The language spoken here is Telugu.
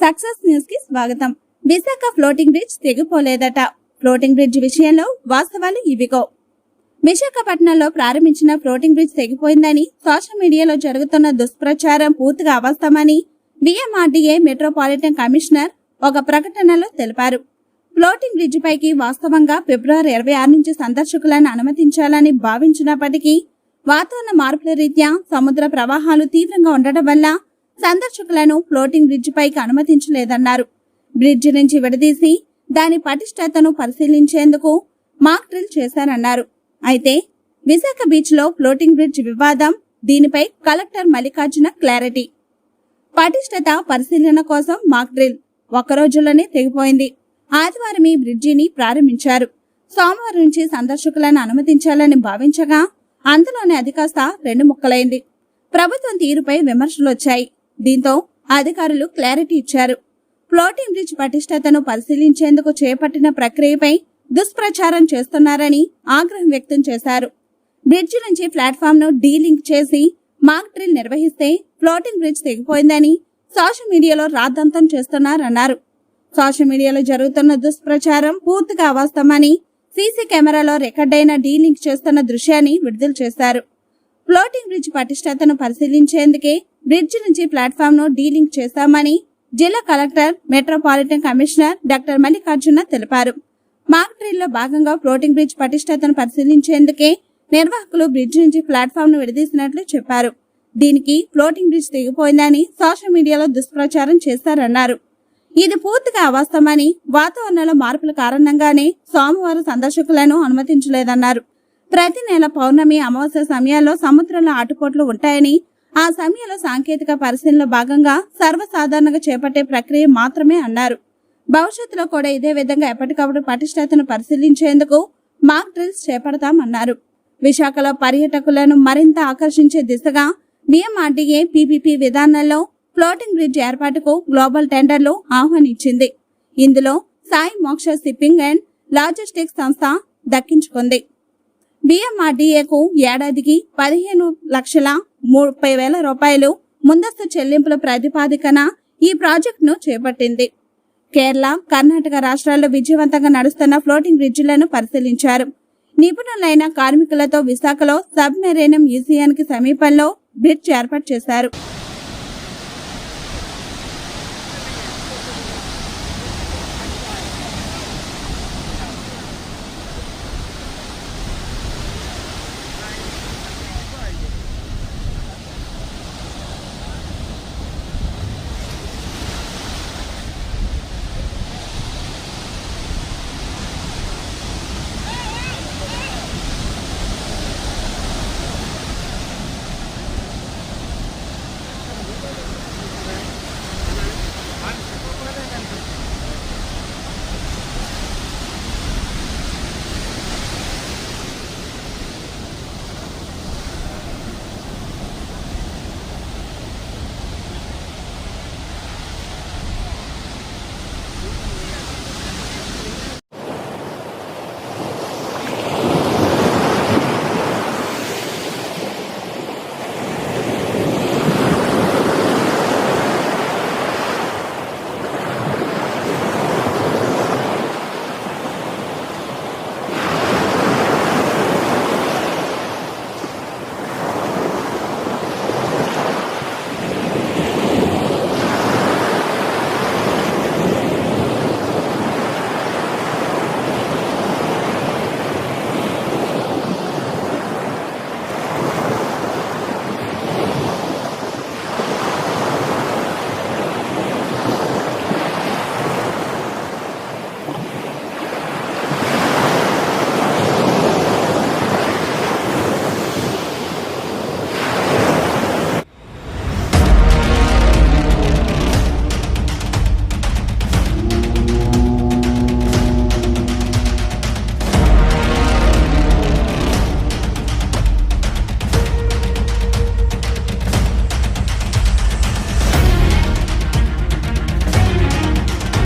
సక్సెస్ న్యూస్కి స్వాగతం. విశాఖ ఫ్లోటింగ్ బ్రిడ్జ్ తెగిపోలేదట. ఫ్లోటింగ్ బ్రిడ్జ్ విషయంలో వాస్తవాలు ఇవిగో. విశాఖపట్నంలో ప్రారంభించిన ఫ్లోటింగ్ బ్రిడ్జ్ తెగిపోయిందని సోషల్ మీడియాలో జరుగుతున్న దుష్ప్రచారం పూర్తిగా అవాస్తవమని విఎంఆర్డీఏ మెట్రోపాలిటన్ కమిషనర్ ఒక ప్రకటనలో తెలిపారు. ఫ్లోటింగ్ బ్రిడ్జ్ పైకి వాస్తవంగా ఫిబ్రవరి ఇరవై ఆరు నుంచి సందర్శకులను అనుమతించాలని భావించినప్పటికీ వాతావరణ మార్పుల రీత్యా సముద్ర ప్రవాహాలు తీవ్రంగా ఉండటం వల్ల సందర్శకులను ఫ్లోటింగ్ బ్రిడ్జ్ పైకి అనుమతించలేదన్నారు. బ్రిడ్జ్ నుంచి విడదీసి దాని పటిష్టతను పరిశీలించేందుకు మాక్ డ్రిల్ చేశారన్నారు. అయితే విశాఖ బీచ్లో ఫ్లోటింగ్ బ్రిడ్జ్ వివాదం దీనిపై కలెక్టర్ మల్లికార్జున క్లారిటీ. పటిష్టత పరిశీలన కోసం మాక్ డ్రిల్. ఒక్క రోజుల్లోనే తెగిపోయింది. ఆదివారం ఈ బ్రిడ్జిని ప్రారంభించారు. సోమవారం నుంచి సందర్శకులను అనుమతించాలని భావించగా అందులోనే అది కాస్త రెండు ముక్కలైంది. ప్రభుత్వం తీరుపై విమర్శలు వచ్చాయి దీంతో అధికారులు క్లారిటీ ఇచ్చారు. ఫ్లోటింగ్ బ్రిడ్జ్ పటిష్టతను పరిశీలించేందుకు చేపట్టిన ప్రక్రియపై దుష్ప్రచారం చేస్తున్నారని ఆగ్రహం వ్యక్తం చేశారు. బ్రిడ్జ్ నుంచి ప్లాట్ఫామ్ను డీలింక్ చేసి మాక్ డ్రిల్ నిర్వహిస్తే ఫ్లోటింగ్ బ్రిడ్జ్ తెగిపోయిందని సోషల్ మీడియాలో రాద్ధాంతం చేస్తున్నారన్నారు. సోషల్ మీడియాలో జరుగుతున్న దుష్ప్రచారం పూర్తిగా అవాస్తవమని సీసీ కెమెరాలో రికార్డైన డీలింగ్ డీలింక్ చేస్తున్న దృశ్యాన్ని విడుదల చేశారు. ఫ్లోటింగ్ బ్రిడ్జ్ పటిష్టతను పరిశీలించేందుకే బ్రిడ్జ్ నుంచి ప్లాట్ఫామ్ను డీలింక్ చేశామని జిల్లా collector metropolitan commissioner doctor Mallikarjuna తెలిపారు. మాక్ డ్రిల్లో భాగంగా ఫ్లోటింగ్ బ్రిడ్జ్ పటిష్టతను పరిశీలించేందుకే నిర్వాహకులు బ్రిడ్జ్ నుంచి ప్లాట్ఫామ్ను విడదీసినట్లు చెప్పారు. దీనికి ఫ్లోటింగ్ బ్రిడ్జ్ తెగిపోయిందని సోషల్ మీడియాలో దుష్ప్రచారం చేశారన్నారు ఇది పూర్తిగా అవాస్తవమని వాతావరణంలో మార్పుల కారణంగానే సోమవారం సందర్శకులను అనుమతించలేదన్నారు. ప్రతి నెల పౌర్ణమి అమావాస్య సమయాల్లో సముద్రంలో ఆటుపోట్లు ఉంటాయని ఆ సమయంలో సాంకేతిక పరిశీలనలో భాగంగా సర్వసాధారణంగా చేపట్టే ప్రక్రియ మాత్రమే అన్నారు. భవిష్యత్తులో కూడా ఇదే విధంగా ఎప్పటికప్పుడు పటిష్టతను పరిశీలించేందుకు మాక్ డ్రిల్స్ చేపడతామన్నారు. విశాఖలో పర్యాటకులను మరింత ఆకర్షించే దిశగా బిఎంఆర్డీఏ పీపీపీ విధానంలో ఫ్లోటింగ్ బ్రిడ్జ్ ఏర్పాటుకు గ్లోబల్ టెండర్లు ఆహ్వానించింది. ఇందులో సాయి మోక్ష షిప్పింగ్ అండ్ లాజిస్టిక్స్ సంస్థ దక్కించుకుంది. బిఎంఆర్డీఏకు ఏడాదికి పదిహేను లక్షల ముప్పై వేల రూపాయలు ముందస్తు చెల్లింపుల ప్రాతిపాదికన ఈ ప్రాజెక్టును చేపట్టింది. కేరళ కర్ణాటక రాష్ట్రాల్లో విజయవంతంగా నడుస్తున్న ఫ్లోటింగ్ బ్రిడ్జిలను పరిశీలించారు. నిపుణులైన కార్మికులతో విశాఖలో సబ్ మెరేనియం మ్యూజియానికి సమీపంలో బ్రిడ్జ్ ఏర్పాటు చేశారు.